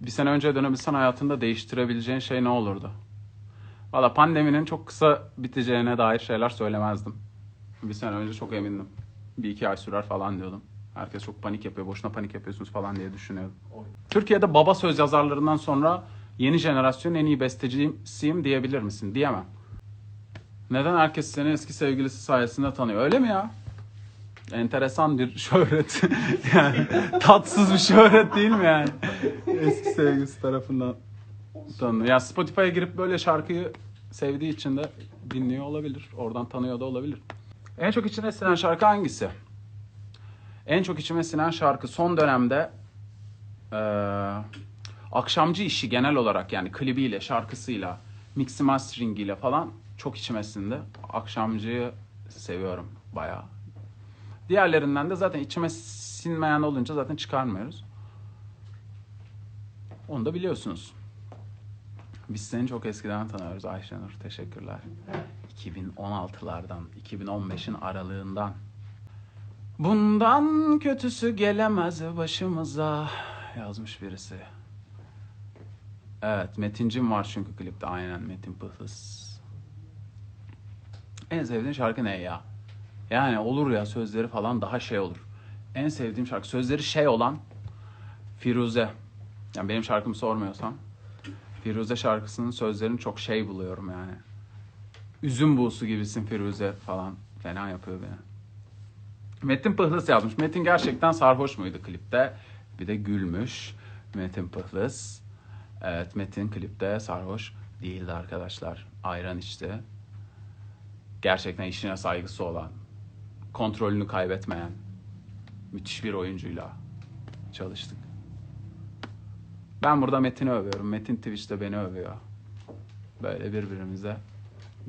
bir sene önce dönebilsen hayatında değiştirebileceğin şey ne olurdu? Valla pandeminin çok kısa biteceğine dair şeyler söylemezdim. Bir sene önce çok emindim. Bir iki ay sürer falan diyordum. Herkes çok panik yapıyor, boşuna panik yapıyorsunuz falan diye düşünüyordum. Türkiye'de baba söz yazarlarından sonra yeni jenerasyon en iyi bestecisiyim diyebilir misin? Diyemem. Neden herkes seni eski sevgilisi sayesinde tanıyor? Öyle mi ya? Enteresan bir şöhret. yani tatsız bir şöhret değil mi yani? Eski sevgilisi tarafından tanınıyor. Ya Spotify'a girip böyle şarkıyı sevdiği için de dinliyor olabilir. Oradan tanıyor da olabilir. En çok içine sinen şarkı hangisi? En çok içime sinen şarkı son dönemde eee, akşamcı işi genel olarak yani klibiyle, şarkısıyla, mixi masteringiyle falan çok içime sindi. Akşamcıyı seviyorum bayağı. Diğerlerinden de zaten içime sinmeyen olunca zaten çıkarmıyoruz. Onu da biliyorsunuz. Biz seni çok eskiden tanıyoruz Ayşenur. Teşekkürler. 2016'lardan, 2015'in aralığından. Bundan kötüsü gelemez başımıza yazmış birisi. Evet, Metincim var çünkü klipte aynen Metin Pıhlıs. En sevdiğin şarkı ne ya? Yani olur ya sözleri falan daha şey olur. En sevdiğim şarkı sözleri şey olan Firuze. Yani benim şarkımı sormuyorsan Firuze şarkısının sözlerini çok şey buluyorum yani. Üzüm buğusu gibisin Firuze falan fena yapıyor beni. Metin Pıhlıs yazmış. Metin gerçekten sarhoş muydu klipte? Bir de gülmüş. Metin Pıhlıs. Evet Metin klipte sarhoş değildi arkadaşlar. Ayran içti. Gerçekten işine saygısı olan, kontrolünü kaybetmeyen müthiş bir oyuncuyla çalıştık. Ben burada Metin'i övüyorum. Metin Twitch'te beni övüyor. Böyle birbirimize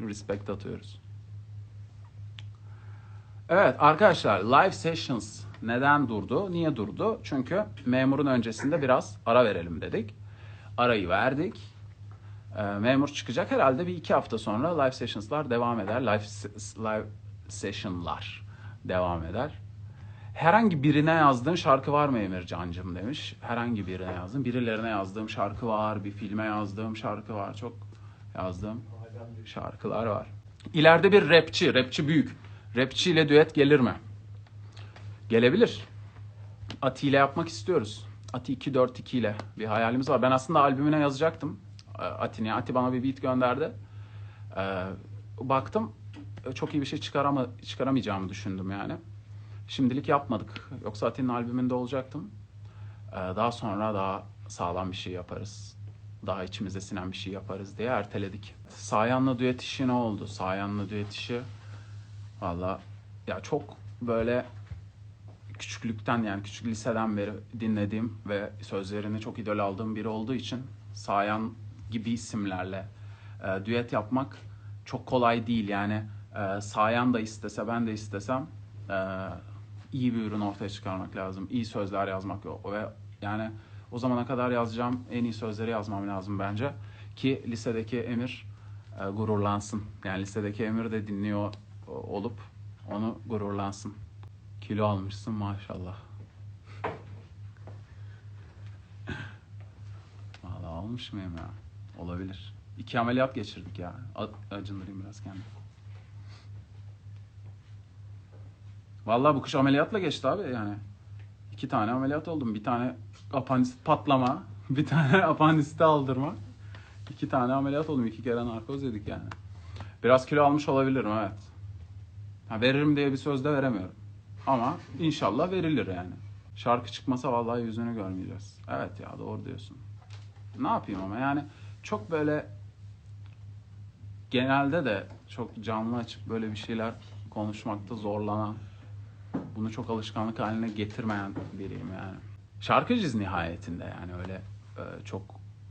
respect atıyoruz. Evet arkadaşlar live sessions neden durdu? Niye durdu? Çünkü memurun öncesinde biraz ara verelim dedik. Arayı verdik. Ee, memur çıkacak herhalde bir iki hafta sonra live sessions'lar devam eder. Live, live session'lar devam eder. Herhangi birine yazdığın şarkı var mı Emir Cancım demiş. Herhangi birine yazdım. Birilerine yazdığım şarkı var. Bir filme yazdığım şarkı var. Çok yazdığım şarkılar var. İleride bir rapçi, rapçi büyük. Rapçi ile düet gelir mi? Gelebilir. Ati ile yapmak istiyoruz. Ati 242 ile bir hayalimiz var. Ben aslında albümüne yazacaktım. Ati'ne. Ati bana bir beat gönderdi. Ee, baktım çok iyi bir şey çıkarama, çıkaramayacağımı düşündüm yani. Şimdilik yapmadık. Yoksa Ati'nin albümünde olacaktım. Ee, daha sonra daha sağlam bir şey yaparız. Daha içimize sinen bir şey yaparız diye erteledik. Sayan'la düet işi ne oldu? Sayan'la düet işi Valla ya çok böyle küçüklükten yani küçük liseden beri dinlediğim ve sözlerini çok idol aldığım biri olduğu için Sayan gibi isimlerle e, düet yapmak çok kolay değil yani e, Sayan da istese ben de istesem e, iyi bir ürün ortaya çıkarmak lazım iyi sözler yazmak ve yani o zamana kadar yazacağım en iyi sözleri yazmam lazım bence ki lisedeki Emir e, gururlansın yani lisedeki Emir de dinliyor olup onu gururlansın. Kilo almışsın maşallah. Valla almış mıyım ya? Olabilir. İki ameliyat geçirdik ya. Acındırayım biraz kendimi. Vallahi bu kış ameliyatla geçti abi yani. İki tane ameliyat oldum. Bir tane apandisit patlama, bir tane apandisiti aldırma. İki tane ameliyat oldum. İki kere narkoz yedik yani. Biraz kilo almış olabilirim evet. Ha, veririm diye bir söz de veremiyorum. Ama inşallah verilir yani. Şarkı çıkmasa vallahi yüzünü görmeyeceğiz. Evet ya doğru diyorsun. Ne yapayım ama yani çok böyle genelde de çok canlı açıp böyle bir şeyler konuşmakta zorlanan, bunu çok alışkanlık haline getirmeyen biriyim yani. Şarkıcıyız nihayetinde yani öyle e, çok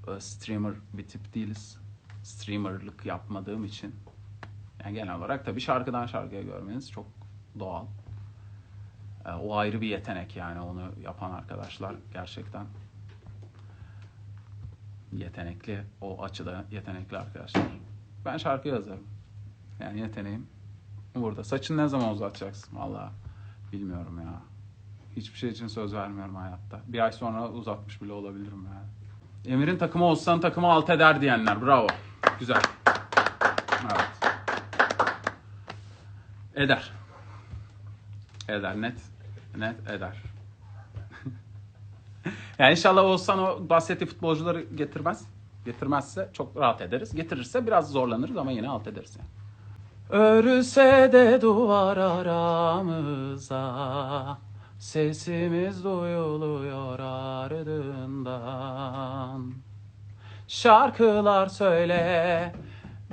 e, streamer bir tip değiliz. Streamerlık yapmadığım için yani genel olarak tabii şarkıdan şarkıya görmeniz çok doğal. Ee, o ayrı bir yetenek yani onu yapan arkadaşlar gerçekten yetenekli. O açıda yetenekli arkadaşlar. Ben şarkı yazarım. Yani yeteneğim burada. Saçını ne zaman uzatacaksın? Vallahi bilmiyorum ya. Hiçbir şey için söz vermiyorum hayatta. Bir ay sonra uzatmış bile olabilirim yani. Emir'in takımı Oğuzhan'ın takımı alt eder diyenler. Bravo. Güzel. Evet. Eder. Eder. Net. Net eder. yani inşallah Oğuzhan o bahsettiği futbolcuları getirmez. Getirmezse çok rahat ederiz. Getirirse biraz zorlanırız ama yine alt ederiz yani. Örülse de duvar aramıza Sesimiz duyuluyor ardından Şarkılar söyle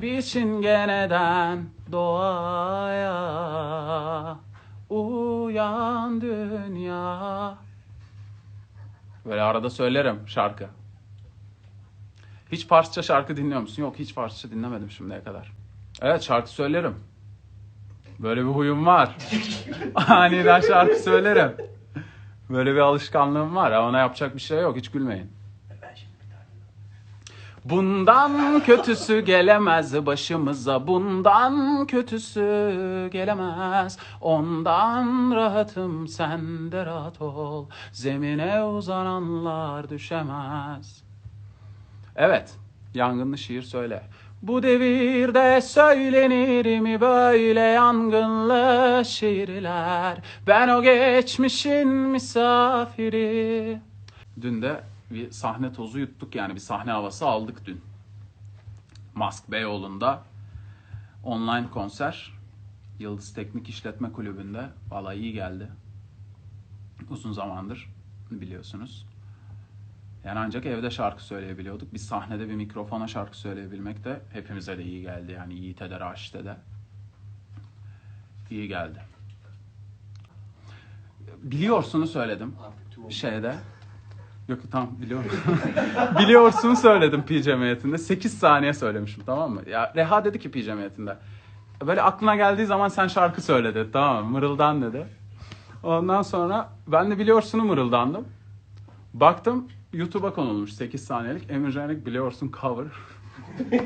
bir çingeneden doğaya Uyan dünya Böyle arada söylerim şarkı. Hiç Farsça şarkı dinliyor musun? Yok hiç Farsça dinlemedim şimdiye kadar. Evet şarkı söylerim. Böyle bir huyum var. Aniden şarkı söylerim. Böyle bir alışkanlığım var. Ona yapacak bir şey yok. Hiç gülmeyin. Bundan kötüsü gelemez başımıza Bundan kötüsü gelemez Ondan rahatım sen de rahat ol Zemine uzananlar düşemez Evet, yangınlı şiir söyle. Bu devirde söylenir mi böyle yangınlı şiirler? Ben o geçmişin misafiri. Dün de bir sahne tozu yuttuk yani bir sahne havası aldık dün. Mask Beyoğlu'nda online konser. Yıldız Teknik İşletme Kulübü'nde. Vallahi iyi geldi. Uzun zamandır biliyorsunuz. Yani ancak evde şarkı söyleyebiliyorduk. Bir sahnede bir mikrofona şarkı söyleyebilmek de hepimize de iyi geldi. Yani Yiğit'e de Raşit'e de iyi geldi. Biliyorsunu söyledim şeyde. Yok tamam biliyorum. Biliyorsun söyledim pi cemiyetinde. 8 saniye söylemişim tamam mı? Ya Reha dedi ki pi. Böyle aklına geldiği zaman sen şarkı söyle dedi tamam mı? Mırıldan dedi. Ondan sonra ben de biliyorsunu mırıldandım. Baktım YouTube'a konulmuş 8 saniyelik Canik biliyorsun cover.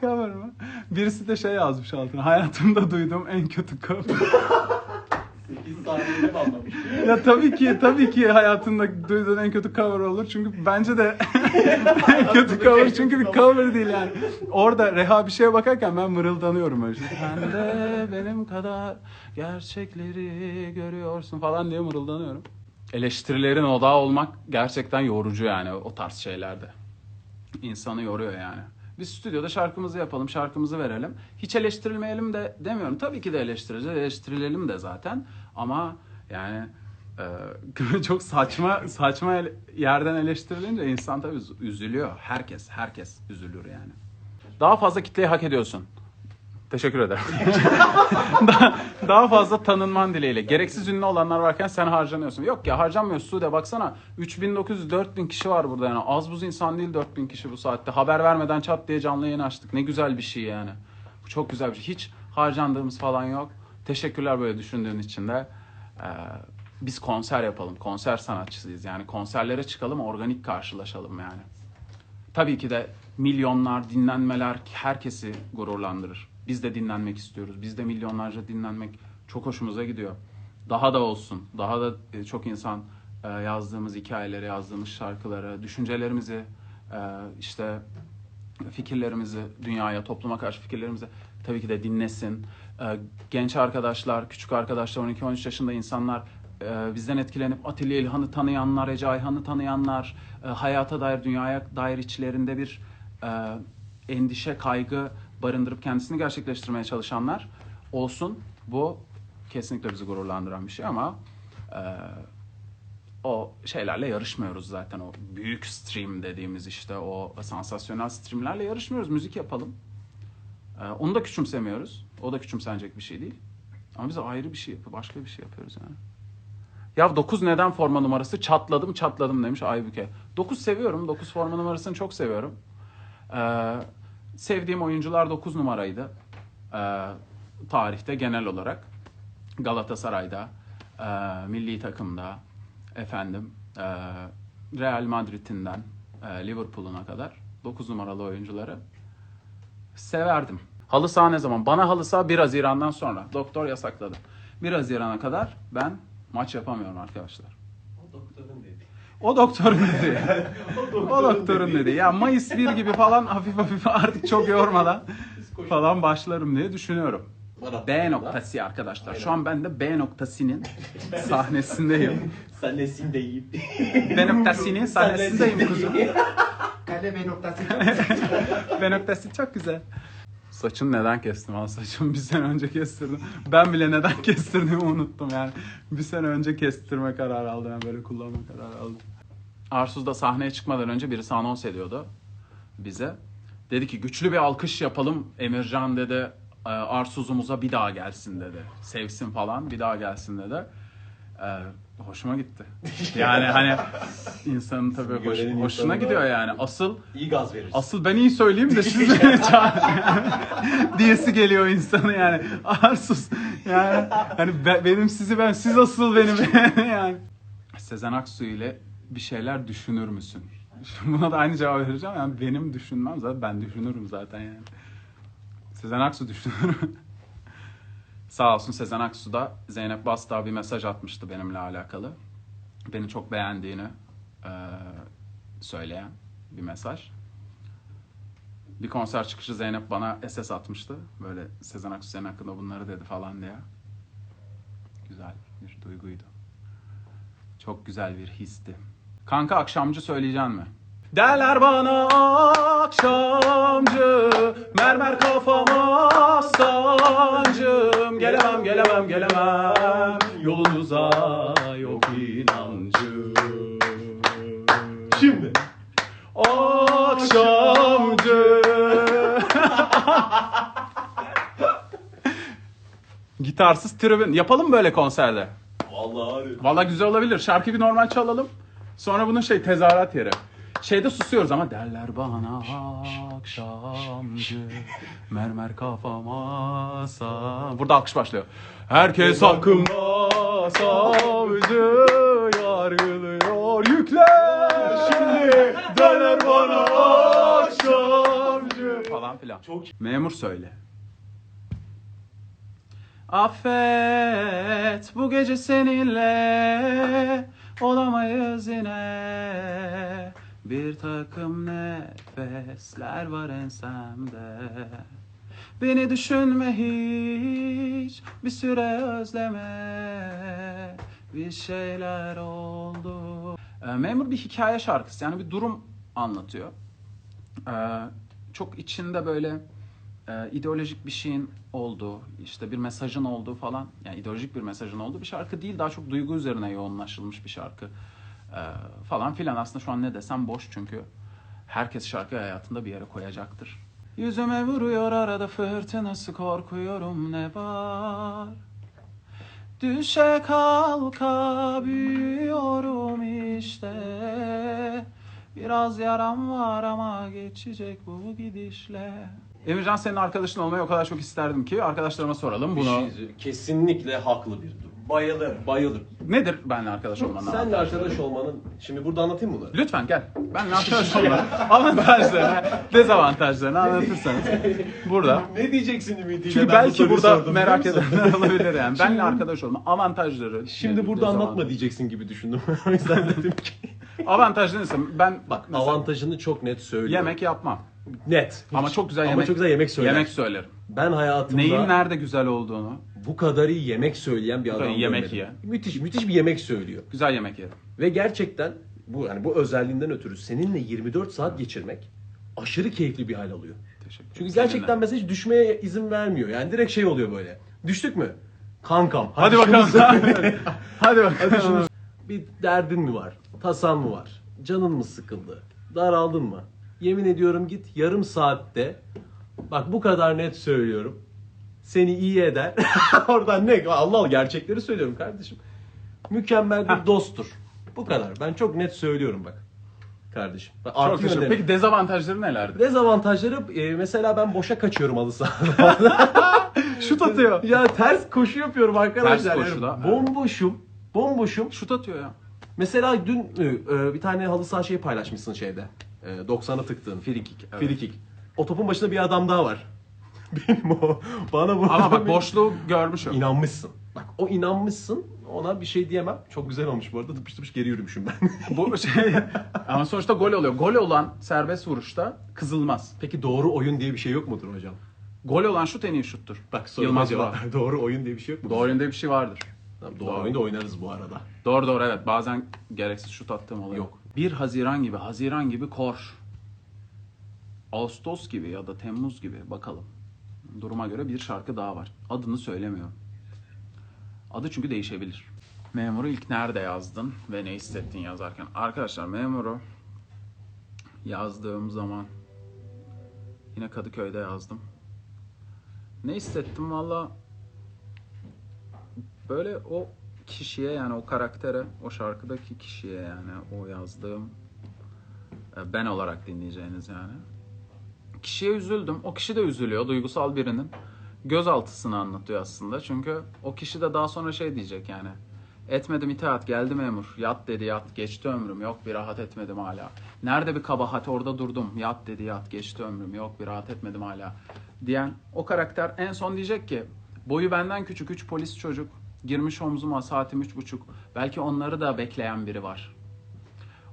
cover mı? Birisi de şey yazmış altına. Hayatımda duyduğum en kötü cover. 8 saniyede mi anlamış? ya tabii ki tabii ki hayatında duyduğun en kötü cover olur. Çünkü bence de en kötü cover çünkü bir cover değil yani. Orada Reha bir şeye bakarken ben mırıldanıyorum öyle. Sen de benim kadar gerçekleri görüyorsun falan diye mırıldanıyorum. Eleştirilerin odağı olmak gerçekten yorucu yani o tarz şeylerde. İnsanı yoruyor yani. Biz stüdyoda şarkımızı yapalım, şarkımızı verelim. Hiç eleştirilmeyelim de demiyorum. Tabii ki de eleştireceğiz, eleştirilelim de zaten. Ama yani e, çok saçma saçma yerden eleştirilince insan tabii üz- üzülüyor. Herkes, herkes üzülür yani. Daha fazla kitleyi hak ediyorsun. Teşekkür ederim. daha, daha fazla tanınman dileğiyle. Gereksiz ünlü olanlar varken sen harcanıyorsun. Yok ya harcanmıyorsun Sude baksana. 3900-4000 kişi var burada yani. Az buz insan değil 4000 kişi bu saatte. Haber vermeden çat diye canlı yayın açtık. Ne güzel bir şey yani. Bu çok güzel bir şey. Hiç harcandığımız falan yok. Teşekkürler böyle düşündüğün için de. Ee, biz konser yapalım. Konser sanatçısıyız. Yani konserlere çıkalım, organik karşılaşalım yani. Tabii ki de milyonlar, dinlenmeler herkesi gururlandırır. Biz de dinlenmek istiyoruz. Biz de milyonlarca dinlenmek çok hoşumuza gidiyor. Daha da olsun. Daha da e, çok insan e, yazdığımız hikayeleri, yazdığımız şarkıları, düşüncelerimizi, e, işte fikirlerimizi dünyaya, topluma karşı fikirlerimizi tabii ki de dinlesin. Genç arkadaşlar, küçük arkadaşlar, 12-13 yaşında insanlar bizden etkilenip Atilla İlhan'ı tanıyanlar, Ece Ayhan'ı tanıyanlar, hayata dair, dünyaya dair içlerinde bir endişe, kaygı barındırıp kendisini gerçekleştirmeye çalışanlar olsun. Bu kesinlikle bizi gururlandıran bir şey ama e, o şeylerle yarışmıyoruz zaten. O büyük stream dediğimiz işte o sansasyonel streamlerle yarışmıyoruz. Müzik yapalım. E, onu da küçümsemiyoruz. O da küçümsenecek bir şey değil. Ama biz ayrı bir şey yapıyoruz. Başka bir şey yapıyoruz yani. Ya 9 neden forma numarası? Çatladım çatladım demiş Aybüke. 9 seviyorum. 9 forma numarasını çok seviyorum. Ee, sevdiğim oyuncular 9 numaraydı. Ee, tarihte genel olarak. Galatasaray'da, e, milli takımda, efendim e, Real Madrid'inden e, Liverpool'una kadar 9 numaralı oyuncuları severdim. Halı saha ne zaman? Bana halı saha 1 Haziran'dan sonra. Doktor yasakladı. 1 Haziran'a kadar ben maç yapamıyorum arkadaşlar. O doktorun dedi. O doktorun dedi. o doktorun dedi. Ya Mayıs 1 gibi falan hafif hafif artık çok yormadan falan başlarım diye düşünüyorum. B noktası arkadaşlar. Şu an ben de B noktasının sahnesindeyim. Sen nesin deyip. B noktasının sahnesindeyim kuzum. Kale ve noktası. B noktası çok güzel. Saçını neden kestim ha? Saçımı bir sene önce kestirdim. Ben bile neden kestirdiğimi unuttum yani. Bir sene önce kestirme kararı aldım. Yani böyle kullanma kararı aldım. Arsuz'da sahneye çıkmadan önce birisi anons ediyordu bize. Dedi ki güçlü bir alkış yapalım. Emircan dedi "e, Arsuz'umuza bir daha gelsin dedi. Sevsin falan bir daha gelsin dedi. Ee, hoşuma gitti. Yani hani insanın tabii hoş- görenin hoşuna gidiyor yani. Asıl İyi gaz verirsin. Asıl ben iyi söyleyeyim de siz beni çağırın. diyesi geliyor insanı yani. Arsuz. Yani hani be- benim sizi ben siz asıl benim yani. Sezen Aksu ile bir şeyler düşünür müsün? Buna da aynı cevap vereceğim. Yani benim düşünmem zaten ben düşünürüm zaten yani. Sezen Aksu düşünür. Sağ olsun Sezen Aksu da Zeynep Bastığa bir mesaj atmıştı benimle alakalı. Beni çok beğendiğini eee, söyleyen bir mesaj. Bir konser çıkışı Zeynep bana SS atmıştı. Böyle Sezen Aksu senin hakkında bunları dedi falan diye. Güzel bir duyguydu. Çok güzel bir histi. Kanka akşamcı söyleyeceksin mi? Derler bana akşamcı Mermer kafama sancım Gelemem gelemem gelemem Yolunuza yok inancım Şimdi. Akşamcı. Gitarsız tribün. Yapalım böyle konserde. Vallahi. Valla güzel olabilir. Şarkıyı bir normal çalalım. Sonra bunun şey tezahürat yeri. Şeyde susuyoruz ama derler bana akşamcı mermer kafama sa. Burada alkış başlıyor. Herkes hakkında savcı yargılıyor yükler şimdi derler bana akşamcı falan filan. Çok Memur söyle. Affet bu gece seninle olamayız yine. Bir takım nefesler var ensemde. Beni düşünme hiç bir süre özleme. Bir şeyler oldu. Ee, Memur bir hikaye şarkısı yani bir durum anlatıyor. Ee, çok içinde böyle e, ideolojik bir şeyin olduğu, işte bir mesajın olduğu falan, yani ideolojik bir mesajın olduğu bir şarkı değil, daha çok duygu üzerine yoğunlaşılmış bir şarkı Ee, falan filan. Aslında şu an ne desem boş çünkü herkes şarkı hayatında bir yere koyacaktır. Yüzüme vuruyor arada fırtınası korkuyorum ne var? Düşe kalka büyüyorum işte Biraz yaram var ama geçecek bu gidişle Emircan senin arkadaşın olmayı o kadar çok isterdim ki arkadaşlarıma soralım bunu. Bir şey- kesinlikle haklı bir durum. Bayılır. Bayılır. Nedir benimle arkadaş olmanın Senle avantajları? arkadaş olmanın... Şimdi burada anlatayım mı bunları? Lütfen gel. Benimle arkadaş olmanın avantajlarını, dezavantajlarını anlatırsanız burada. Ne diyeceksin ümidiyle? Çünkü ben belki burada sordum, merak edenler olabilir yani. Benimle arkadaş olma avantajları. Şimdi nedir, burada anlatma diyeceksin gibi düşündüm. o yüzden dedim ki. Avantaj neyse ben Bak mesela avantajını çok net söylüyorum. yemek yapmam. Net. Ama çok güzel Ama yemek. çok güzel yemek söyler. Yemek söylerim. Ben hayatımda Neyin nerede güzel olduğunu. bu kadar iyi yemek söyleyen bir kadar adam iyi yemek görmedim. Müthiş müthiş bir yemek söylüyor. Güzel yemek yerim. Ve gerçekten bu yani bu özelliğinden ötürü seninle 24 saat geçirmek aşırı keyifli bir hal alıyor. Teşekkür ederim. Çünkü gerçekten mesela hiç düşmeye izin vermiyor. Yani direkt şey oluyor böyle. Düştük mü? Kankam. Hadi şunu bakalım. Hadi bakalım. Bir derdin mi var? Tasan mı var? Canın mı sıkıldı? Daraldın mı? Yemin ediyorum git yarım saatte bak bu kadar net söylüyorum. Seni iyi eder. Oradan ne? Allah Allah gerçekleri söylüyorum kardeşim. Mükemmel bir dosttur. Bu kadar. Ben çok net söylüyorum bak. Kardeşim. Bak, Çok artı teşekkür. Peki dezavantajları nelerdi? Dezavantajları e, mesela ben boşa kaçıyorum halı sahada. Şut atıyor. ya ters koşu yapıyorum arkadaşlar. Ters Yani koşu da, evet. bomboşum. Bomboşum. Şut atıyor ya. Mesela dün e, e, bir tane halı saha şeyi paylaşmışsın şeyde. E, 90'a tıktığın. Free kick, evet. Free kick. O topun başında bir adam daha var. Benim o. Bana bu. Ama bak boşluğu görmüşüm. İnanmışsın. Bak o inanmışsın. Ona bir şey diyemem. Çok güzel olmuş bu arada. Tıpış tıpış geri yürümüşüm ben. Bu şey ama sonuçta gol oluyor. Gol olan serbest vuruşta kızılmaz. Peki doğru oyun diye bir şey yok mudur hocam? Gol olan şut en iyi şuttur. Bak soruma cevap. Doğru oyun diye bir şey yok mudur? Doğru yönde bir şey vardır. Doğru, Doğru. oyunda oynarız bu arada. Doğru doğru evet. Bazen gereksiz şut attığım oluyor. Yok. 1 Haziran gibi, Haziran gibi kor. Ağustos gibi ya da Temmuz gibi bakalım. Duruma göre bir şarkı daha var. Adını söylemiyorum. Adı çünkü değişebilir. Memuru ilk nerede yazdın ve ne hissettin yazarken? Arkadaşlar memuru yazdığım zaman yine Kadıköy'de yazdım. Ne hissettim valla böyle o kişiye yani o karaktere, o şarkıdaki kişiye yani o yazdığım e, ben olarak dinleyeceğiniz yani. Kişiye üzüldüm. O kişi de üzülüyor. Duygusal birinin gözaltısını anlatıyor aslında. Çünkü o kişi de daha sonra şey diyecek yani. Etmedim itaat geldi memur. Yat dedi yat geçti ömrüm yok bir rahat etmedim hala. Nerede bir kabahat orada durdum. Yat dedi yat geçti ömrüm yok bir rahat etmedim hala. Diyen o karakter en son diyecek ki boyu benden küçük üç polis çocuk. Girmiş omzuma saatim üç buçuk. Belki onları da bekleyen biri var.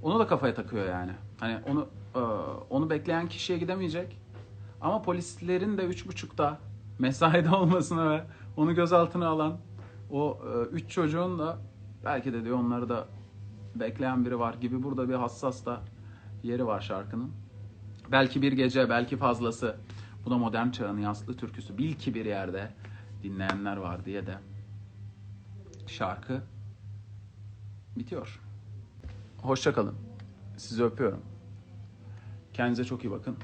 Onu da kafaya takıyor yani. Hani onu e, onu bekleyen kişiye gidemeyecek. Ama polislerin de üç buçukta mesaide olmasına ve onu gözaltına alan o e, üç çocuğun da belki de diyor onları da bekleyen biri var gibi burada bir hassas da yeri var şarkının. Belki bir gece, belki fazlası. Bu da modern çağın yaslı türküsü. Bil ki bir yerde dinleyenler var diye de şarkı bitiyor. Hoşça kalın. Sizi öpüyorum. Kendinize çok iyi bakın.